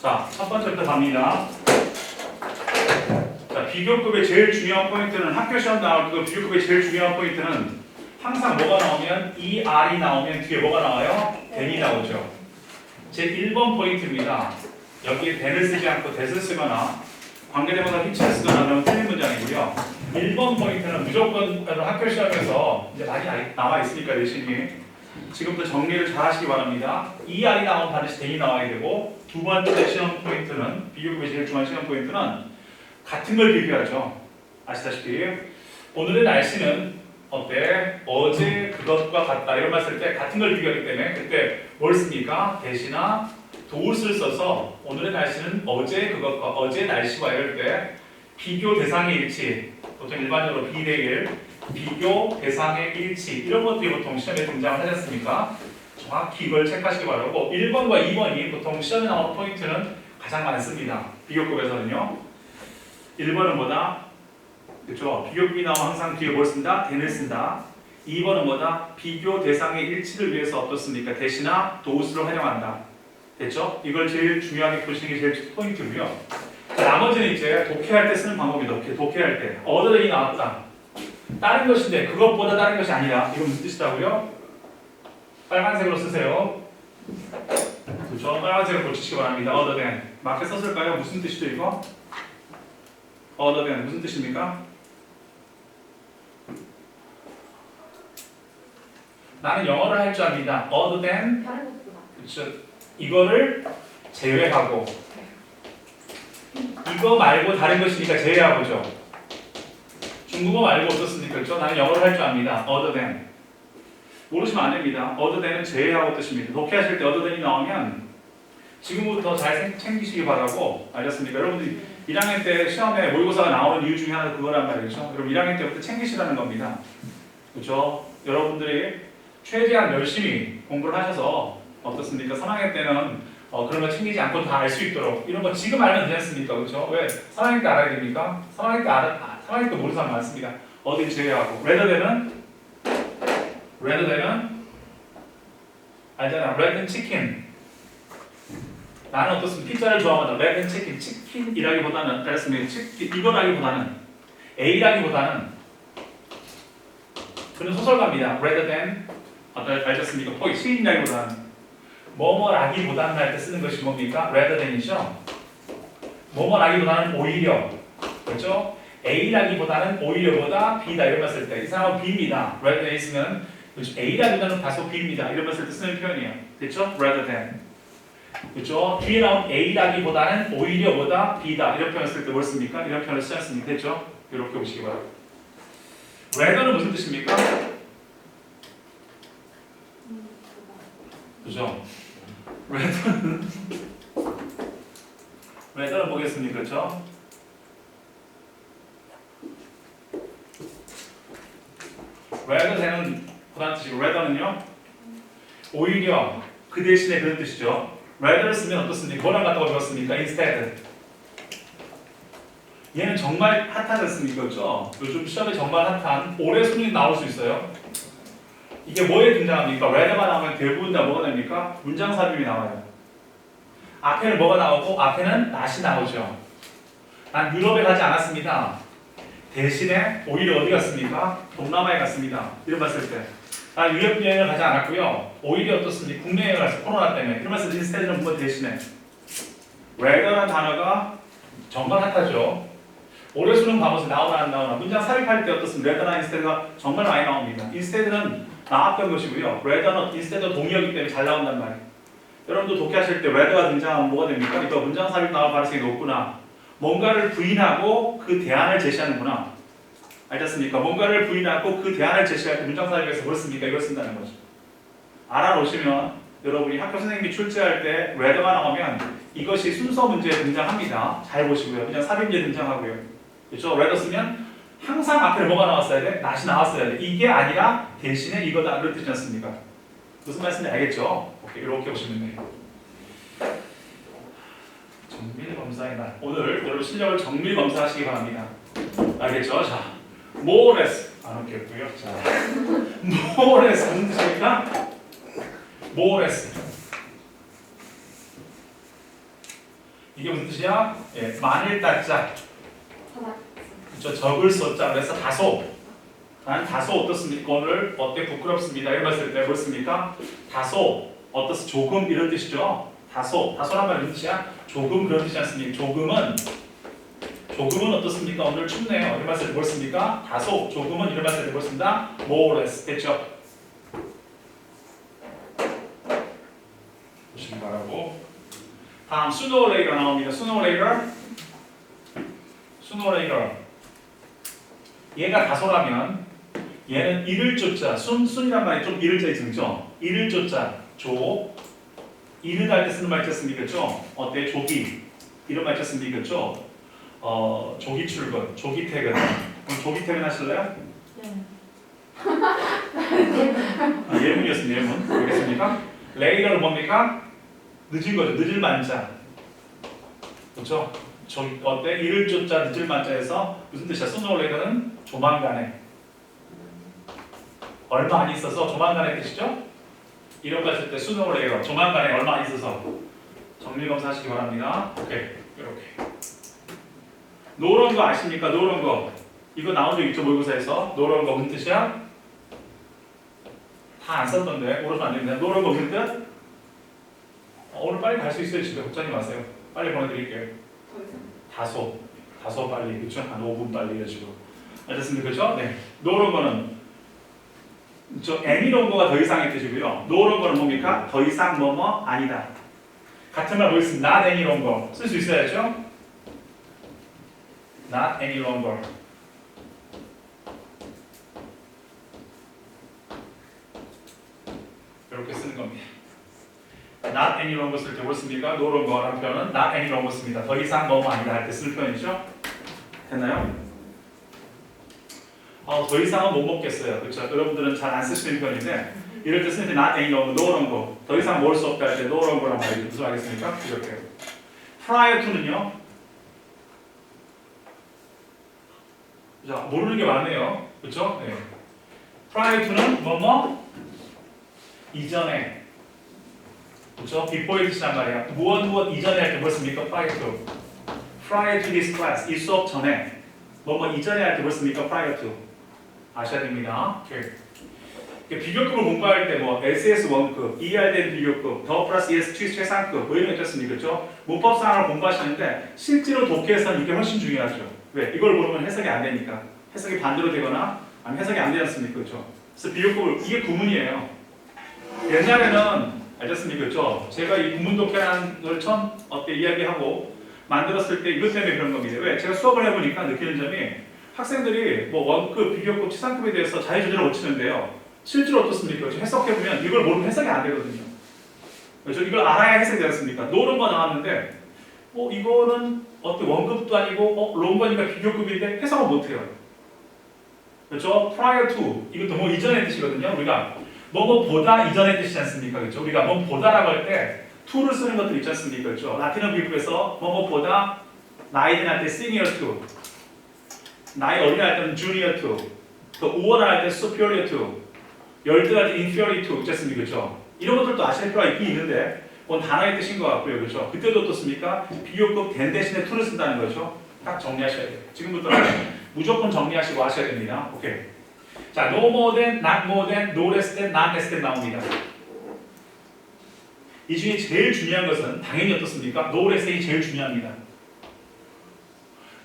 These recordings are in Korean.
자, 첫 번째부터 갑니다. 자, 비교급의 제일 중요한 포인트는 학교 시험 나올 때도 비교급의 제일 중요한 포인트는 항상 뭐가 나오면 이 R이 나오면 뒤에 뭐가 나와요? den이 나오죠. 제 1번 포인트입니다. 여기에 den을 쓰지 않고 that을 쓰거나 관계대명사 히치를 쓰거나 그러면 틀린 문장이고요. 1번 포인트는 무조건 학교 시험에서 이제 많이 나- 나와 있으니까 내신이 지금부터 정리를 잘 하시기 바랍니다. 이 R이 나오면 반드시 den이 나와야 되고 두 번째 시험 포인트는 비교급의 제일 중요한 시험 포인트는 같은 걸 비교하죠. 아시다시피 오늘의 날씨는 어때? 어제 그것과 같다 이런 말 쓸 때 같은 걸 비교하기 때문에 그때 뭘 씁니까? 대시나 도웃을 써서 오늘의 날씨는 어제 그것과 어제 날씨와 이럴 때 비교 대상의 일치 보통 일반적으로 비례일 비교 대상의 일치 이런 것들이 보통 시험에 등장을 하지 않습니까? 정확히 이걸 체크하시기 바라고 1번과 2번이 보통 시험에 나오는 포인트는 가장 많습니다. 비교급에서는요. 1번은 뭐다? 그렇죠. 비교급이 나오면 항상 뒤에 뭘 쓴다? den을 쓴다. 2번은 뭐다? 비교 대상의 일치를 위해서 어떻습니까? 대시나 도우스를 활용한다. 됐죠? 이걸 제일 중요하게 보시는 게 제일 포인트고요. 자, 나머지는 이제 독해할 때 쓰는 방법이다. 독해, 독해할 때. 어드레이 나왔다. 다른 것인데 그것보다 다른 것이 아니라 이건 무슨 뜻이라고요? 빨간색으로 쓰세요. 그렇죠? 빨간색으로 고치시기 바랍니다. other than. 마크 썼을까요? 무슨 뜻이죠 이거? other than 무슨 뜻입니까? 나는 영어를 할 줄 압니다. other than. 그렇죠. 이거를 제외하고 이거 말고 다른 것이니까 제외하고죠. 중국어 말고 어떻습니까? 그렇죠? 나는 영어를 할 줄 압니다. other than 모르시면 안 됩니다. other than은 제외하고 뜻입니다. 독해하실 때 other than이 나오면 지금부터 잘 생- 챙기시기 바라고 알겠습니까? 여러분들이 1학년 때 시험에 모의고사가 나오는 이유 중에 하나가 그거란 말이죠. 여러분 1학년 때부터 챙기시라는 겁니다. 그렇죠? 여러분들이 최대한 열심히 공부를 하셔서 어떻습니까? 3학년 때는 어, 그런 거 챙기지 않고 다 알 수 있도록 이런 거 지금 알면 되지 않습니까? 그렇죠? 왜? 3학년 때 알아야 됩니까? 3학년 때 알아, 아, 3학년 때 모르는 사람 많습니다. 어디 제외하고 rather than은 than은 알잖아. than chicken 나는 어떻습니까? 피자를 rather than chicken 치킨이라기보다는 알았습니다. 치킨 이거라기보다는 A라기보다는 그는 소설가입니다. rather than 어떤 알겠습니까? 거의 시인이라기보다는 뭐뭐라기보다는 할 때 쓰는 것이 뭡니까? rather than이죠. 뭐뭐라기보다는 오히려 그렇죠? A라기보다는 오히려 보다 B다 이런 말쓸때 이 사람은 B입니다. rather than 있으면 그렇죠? A라기보다는 다소 B입니다. 말쓸때 쓰는 표현이에요. 됐죠? rather than 그렇죠? 뒤에 나온 A라기보다는 오히려 보다 B다 이런 표현 쓸 때 뭘 씁니까? 이런 표현을 쓰지 않습니까? 됐죠? 이렇게 보시기 바랍니다. rather는 무슨 뜻입니까? 음, 그죠? 레더는 레더는 뭐겠습니까? 그렇죠? 되는 그다음 뜻이고 레더는요 오히려 그 대신에 그런 뜻이죠. 레더를 쓰면 어떻습니까? 뭐랑 같다고 배웠습니까? instead. 얘는 정말 핫하지 않습니까? 그렇죠? 요즘 시험에 정말 핫한 올해 수능이 나올 수 있어요. 이게 뭐에 등장합니까? 레더가 나오면 대부분 다 뭐가 됩니까? 문장 삽입이 나와요. 앞에는 뭐가 나오고 앞에는 낫이 나오죠. 난 유럽에 가지 않았습니다. 대신에 오히려 어디 갔습니까? 동남아에 갔습니다. 이런 말쓸 때. 난 유럽 여행을 가지 않았고요. 오히려 어떻습니까? 국내 여행을 갔어요. 코로나 때문에. 때 인스테드는 뭐 대신에. 레더라는 단어가 정말 핫하죠. 올해 수능 과목에서 나오나 안 나오나 문장 삽입할 때 어떻습니까? 레더나 인스테드가 정말 많이 나옵니다. 인스테드는 나왔던 것이고요. 레더는 인스테드 동의어기 때문에 잘 나온단 말이에요. 여러분도 독해하실 때 레더가 등장하면 뭐가 됩니까? 이거 문장 삽입 나올 가능성이 높구나. 뭔가를 부인하고 그 대안을 제시하는구나. 알겠습니까? 뭔가를 부인하고 그 대안을 제시할 때 문장 삽입에서 뭘 씁니까? 이걸 쓴다는 거죠. 알아놓으시면 여러분이 학교 선생님이 출제할 때 레더가 나오면 이것이 순서 문제에 등장합니다. 잘 보시고요. 그냥 삽입제 등장하고요. 그렇죠? 레더 쓰면 항상 앞에 뭐가 나왔어야 돼? 낫이 나왔어야 돼. 이게 아니라 대신에 이거다. 그런 뜻이지 않습니까? 무슨 말씀인지 알겠죠? 오케이, 이렇게 보시면 돼요. 정밀 검사의 날. 오늘 여러분 실력을 정밀 검사하시기 바랍니다. 알겠죠? 자, 모레스 안 웃겼고요. 자, 모레스 무슨 뜻입니까? 모레스. 이게 무슨 뜻이야? 예, 만일 따자. 그쵸, 적을 썼자. 그래서 다소. 난 다소 어떻습니까? 오늘 어때 부끄럽습니다. 때 뭐였습니까? 다소 어떻스 조금 이런 뜻이죠. 다소 다소란 무슨 뜻이야? 조금 그런 뜻이지 않습니까? 조금은 조금은 어떻습니까? 오늘 춥네요. 이런 말쓸 때 뭐였습니까? 다소 조금은 이런 말쓸 때 뭐였습니다? more or less 됐죠? 보시기 바라고. 다음 sooner or later 나옵니다. sooner or later. sooner or later. 얘가 다소라면 얘는 이를 쫓자 순 순이란 말이 좀 이를 자에 등죠. 이를 쫓자 조 할때 쓰는 말 있었습니까? 죠 어때 조기 이런 말 있었습니까? 죠 어, 조기 출근, 조기 퇴근. 그럼 조기 퇴근 하실래요? 아, 예문이었습니다. 예문. 알겠습니까? 레이더는 뭡니까? 늦은 거죠. 늦을 만자. 그렇죠? 저 어때? 이를 쫓자 늦을 만자에서 무슨 뜻이야? 레이더는 조만간에 얼마 안 있어서 조만간의 뜻이죠? 이런 거 했을 때 스노우 레이더 조만간에 얼마 안 있어서 정밀 검사 하시기 바랍니다. 오케이 이렇게 노란 거 아십니까? 노란 거 이거 나온 적 있죠 모의고사에서 노란 거 무슨 뜻이야? 다 안 썼던데 오르면 안 됩니다. 노란 거 무슨 뜻? 어, 오늘 빨리 갈 수 있어요 집에 걱정하지 마세요. 빨리 보내드릴게요. 다소 다소 빨리 그쵸? 한 5분 빨리 해주고 알겠습니까? 그죠? 네 노란 거는 저 애니런 거가 더 이상의 뜻이고요. 노런 거는 뭡니까? 더 이상 뭐뭐 아니다. 같은 말 보겠습니다. not any longer 쓸 수 있어야죠. not any longer. 이렇게 쓰는 겁니다. not any longer 쓸때 뭐습니까? no longer라는 표현은 not any longer 씁니다. 더 이상 뭐뭐 아니다 할때 쓰는 표현이죠. 됐나요? 어, 더 이상은 못 먹겠어요. 그렇죠? 여러분들은 잘 안 쓰시는 편인데 이럴 때 쓰는 게 not any longer, no longer. 더 이상 먹을 수 없다 할 때 no longer란 말이 무슨 말이겠습니까? 이렇게. prior to는요. 자, 모르는 게 많네요. 그렇죠? 네. prior to는 뭐뭐 이전에 그렇죠? before의 뜻이란 말이야. 무엇 무엇 이전에 할 때 뭐습니까? prior to. prior to this class. 이 수업 전에 뭐뭐 이전에 할 때 뭐습니까? prior to. 아셔야 됩니다. 오케이. 비교급을 공부할 때 뭐 SS 원급, ER 된 비교급, 더 플러스 ES 최- 최상급 뭐 이런 거 있었습니까? 그렇죠? 문법상을 공부하시는데 실제로 독해에서는 이게 훨씬 중요하죠. 왜? 이걸 모르면 해석이 안 되니까. 해석이 반대로 되거나 아니면 해석이 안 되지 않습니까? 그렇죠? 그래서 비교급을 이게 구문이에요. 옛날에는 알겠습니까? 그렇죠? 제가 이 구문 독해라는 걸 처음 어때 이야기하고 만들었을 때 이것 때문에 그런 겁니다. 왜? 제가 수업을 해보니까 느끼는 점이 학생들이 뭐 원급, 비교급, 치상급에 대해서 자유 주제를 못 치는데요. 실제로 어떻습니까? 그렇죠? 해석해 보면 이걸 모르면 해석이 안 되거든요. 그렇죠? 이걸 알아야 해석이 되지 않습니까? 노른 거 나왔는데 어 이거는 어때 원급도 아니고 어 롱거니까 비교급인데 해석을 못 해요. 그렇죠? prior to 이것도 뭐 이전의 뜻이거든요. 우리가 뭐뭐보다 이전의 뜻이지 않습니까? 그렇죠? 우리가 뭐 보다라고 할 때 to를 쓰는 것들 있지 않습니까? 그렇죠? 라틴어 비급에서 뭐뭐보다 나이 든할때 senior to 나이 어린 할 때는 junior to 또 5월 할때 superior to 열등할 때 inferior to 않습니까? 그렇죠? 이런 것들도 아실 필요가 있긴 있는데 그건 단어의 뜻인 것 같고요. 그렇죠? 그때도 어떻습니까? 비교급 된 대신에 to를 쓴다는 거죠. 딱 정리하셔야 돼요. 지금부터는 무조건 정리하시고 하셔야 됩니다. 오케이. 자, no more than, not more than, no less than, not less than 나옵니다. 이 중에 제일 중요한 것은 당연히 어떻습니까? no less than이 제일 중요합니다.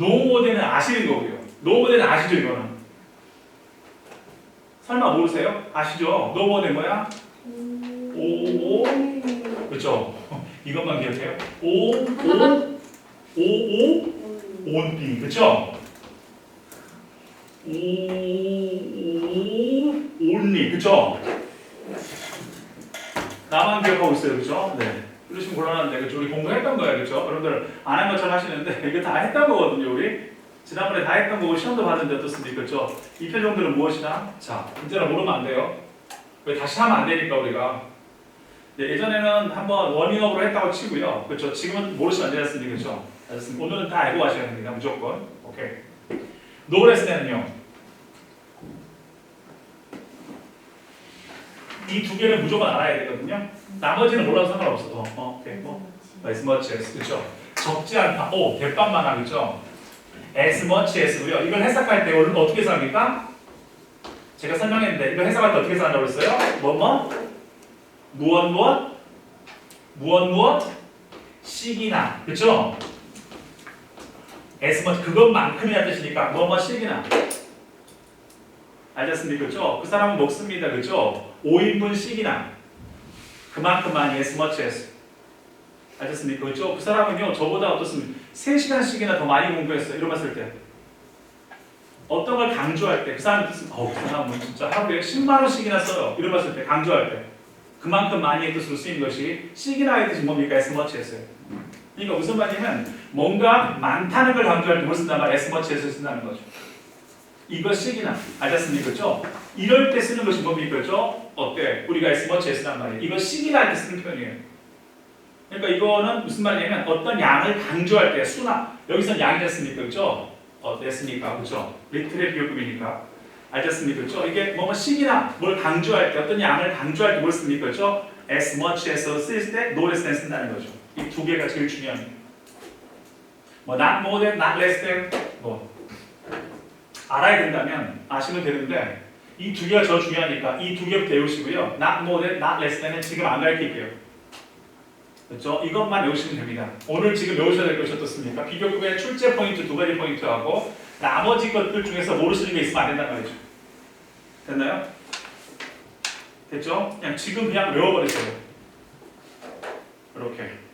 no more than은 아시는 거고요. Than은 아시죠, 이거는? 설마 모르세요? 아시죠? than 뭐야? 오, 그렇죠? 이것만 기억해요. 오, 오, 오, 오, 온비, 그렇죠? 오, 오, 온리, 그렇죠? 나만 기억하고 있어요, 그렇죠? 네. 그러시면 곤란한데, 그렇죠? 우리 공부했던 거예요, 그렇죠? 여러분들 안 한 것처럼 하시는데 이거 다 했던 거거든요, 우리. 지난번에 다 했던 거고 시험도 봤는데 어떻습니까, 그렇죠? 이 표정들은 무엇이나? 자, 문제는 모르면 안 돼요. 왜 다시 하면 안 되니까 우리가. 네, 예전에는 한번 워밍업으로 했다고 치고요. 그렇죠? 지금은 모르시면 안 되지 않습니까? 그렇죠? 알겠습니다. 오늘은 다 알고 가셔야 됩니다. 무조건. 오케이. 노브레스 때는요. 이두 개는 무조건 알아야 되거든요. 나머지는 몰라도 상관없어. 어, 어, 오케이. 뭐, much as. 그렇죠? 적지 않다. 오, 대빵만 하겠죠? As much as고요. 이걸 해석할 때 어떻게 해석합니까? 제가 설명했는데 이거 해석할 때 어떻게 해석한다고 그랬어요? 뭐 뭐? 무엇 무엇? 무엇 무엇? 식이나. 그렇죠? as much 그것만큼이나 뜻이니까 뭐뭐 식이나. 알겠습니까? 그렇죠? 그 사람은 먹습니다. 그렇죠? 5인분 씩이나 그만큼 많이 as much as 알겠습니까? 그렇죠? 그 사람은요 저보다 어떻습니까? 3시간씩이나 더 많이 공부했어요. 이런 봤을 때 어떤 걸 강조할 때 그 사람이 뜻은 어우 그 사람은 진짜 하루에 10만 원씩이나 써요. 이런 봤을 때 강조할 때 그만큼 많이의 뜻으로 쓰인 것이 씩이나의 뜻이 뭡니까? as예요. 그러니까 무슨 말이냐면 뭔가 많다는 걸 강조할 때 뭘 쓴단 말이야? as를 쓴다는 거죠. 이것씩이나 알겠습니까? 그렇죠? 이럴 때 쓰는 것이 뭡니까? 그렇죠? 어때? 우리가 much as란 말이에요. 이것씩이나 할때 쓰는 표현이에요. 그러니까 이거는 무슨 말이냐면 어떤 양을 강조할 때 수나 여기서는 양이 됐습니까? 그렇죠? 어, 됐습니까? 그렇죠? 리틀의 비교급이니까 알겠습니까? 그렇죠? 이게 뭐뭐 식이나 뭘 강조할 때 어떤 양을 강조할 때 뭘 씁니까? 그렇죠? as much as로 쓰일 때 no less than 쓴다는 거죠. 이 두 개가 제일 중요합니다. 뭐 not more than, not less than 뭐 알아야 된다면 아시면 되는데 이 두 개가 더 중요하니까 이 두 개부터 외우시고요. not more than, not less than은 지금 안 가르칠게요. 그렇죠? 이것만 외우시면 됩니다. 오늘 지금 외우셔야 될 것이 어떻습니까? 비교급의 출제 포인트 두 가지 포인트하고 나머지 것들 중에서 모르시는 게 있으면 안 된단 말이죠. 됐나요? 됐죠? 그냥 지금 그냥 외워버리세요. 이렇게.